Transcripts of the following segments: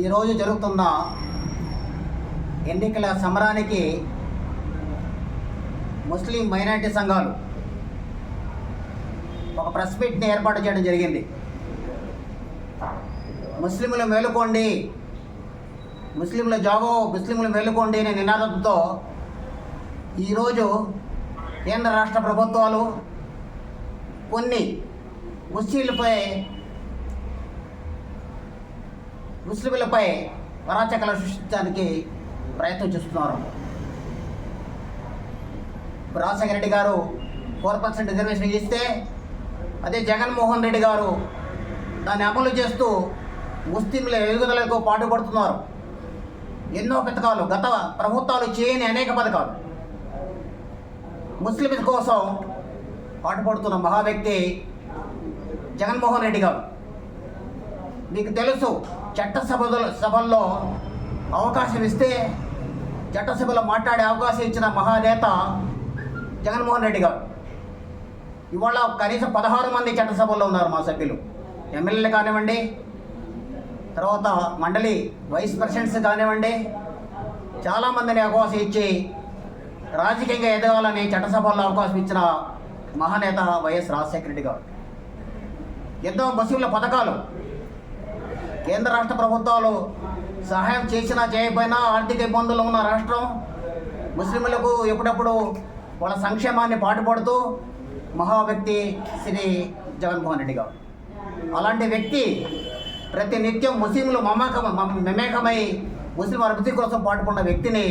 ఈరోజు జరుగుతున్న ఎన్నికల సమరానికి ముస్లిం మైనారిటీ సంఘాలు ఒక ప్రెస్ మీట్ని ఏర్పాటు చేయడం జరిగింది. ముస్లింలు మేలుకోండి ముస్లింల జాగో ముస్లింలు మేలుకోండి అనే నినాదంతో ఈరోజు కేంద్ర రాష్ట్ర ప్రభుత్వాలు కొన్ని ముస్లింలపై ముస్లింలపై వరాచకలు సృష్టించడానికి ప్రయత్నం చేస్తున్నారు. రాజశేఖర రెడ్డి గారు ఫోర్ పర్సెంట్ రిజర్వేషన్ ఇస్తే అదే జగన్మోహన్ రెడ్డి గారు దాన్ని అమలు చేస్తూ ముస్లింల ఎదుగుదలకు పాటుపడుతున్నారు. ఎన్నో పథకాలు గత ప్రభుత్వాలు చేయని అనేక పథకాలు. ముస్లింల కోసం పాటుపడుతున్న మహా వ్యక్తి జగన్మోహన్ రెడ్డి గారు. మీకు తెలుసు చట్టసభలో సభల్లో అవకాశం ఇస్తే చట్టసభలో మాట్లాడే అవకాశం ఇచ్చిన మహానేత జగన్మోహన్ రెడ్డి గారు. ఇవాళ కనీసం పదహారు మంది చట్టసభల్లో ఉన్నారు మా సభ్యులు. ఎమ్మెల్యేలు కానివ్వండి తర్వాత మండలి వైస్ ప్రెసిడెంట్స్ కానివ్వండి చాలామందిని అవకాశం ఇచ్చి రాజకీయంగా ఎదగాలని చట్టసభల్లో అవకాశం ఇచ్చిన మహానేత వైఎస్ రాజశేఖర రెడ్డి గారు. ఎన్నో బస్సుల పథకాలు కేంద్ర రాష్ట్ర ప్రభుత్వాలు సహాయం చేసినా చేయకపోయినా ఆర్థిక ఇబ్బందులు ఉన్న రాష్ట్రం. ముస్లింలకు ఎప్పుడప్పుడు వాళ్ళ సంక్షేమాన్ని పాటుపడుతూ మహా వ్యక్తి శ్రీ జగన్మోహన్ రెడ్డి గారు. అలాంటి వ్యక్తి ప్రతి నిత్యం ముస్లింలు మమకం మమేకమై ముస్లిం అభివృద్ధి కోసం పాటుపడిన వ్యక్తిని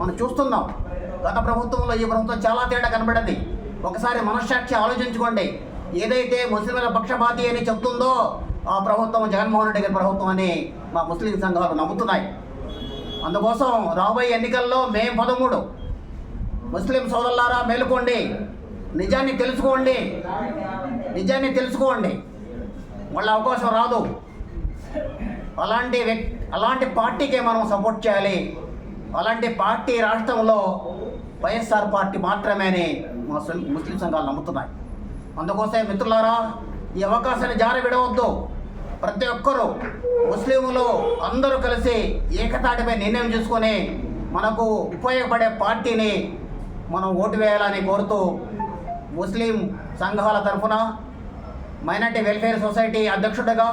మనం చూస్తున్నాం. గత ప్రభుత్వంలో ఈ ప్రభుత్వం చాలా తేడా కనబడింది. ఒకసారి మనస్సాక్షి ఆలోచించుకోండి. ఏదైతే ముస్లింల పక్షపాతి అని చెప్తుందో ప్రభుత్వం జగన్మోహన్ రెడ్డి గారి ప్రభుత్వం అని మా ముస్లిం సంఘాలు నమ్ముతున్నాయి. అందుకోసం రాబోయే ఎన్నికల్లో మే పదమూడు ముస్లిం సోదరులారా మేలుకోండి. నిజాన్ని తెలుసుకోండి. నిజాన్ని తెలుసుకోండి. మళ్ళీ అవకాశం రాదు. అలాంటి వ్యక్తి అలాంటి పార్టీకే మనం సపోర్ట్ చేయాలి. అలాంటి పార్టీ రాష్ట్రంలో వైఎస్ఆర్ పార్టీ మాత్రమే అని మా ముస్లిం సంఘాలు నమ్ముతున్నాయి. అందుకోసం మిత్రులారా ఈ అవకాశాన్ని జారి విడవద్దు ప్రతి ఒక్కరూ ముస్లింలు అందరూ కలిసి ఏకతాటిపై నిర్ణయం చేసుకొని మనకు ఉపయోగపడే పార్టీని మనం ఓటు వేయాలని కోరుతూ ముస్లిం సంఘాల తరఫున మైనార్టీ వెల్ఫేర్ సొసైటీ అధ్యక్షుడిగా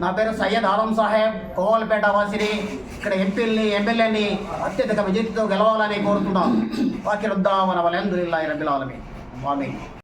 నా పేరు సయ్యద్ ఆలం సాహెబ్ కోవాలపేట వాసిని ఇక్కడ ఎంపీల్ని ఎమ్మెల్యేని అత్యధిక విజయంతో గెలవాలని కోరుతున్నాం వాకిరుద్దామన వలందుల్లా రబిల్ ఆలమీ ఆమీన్.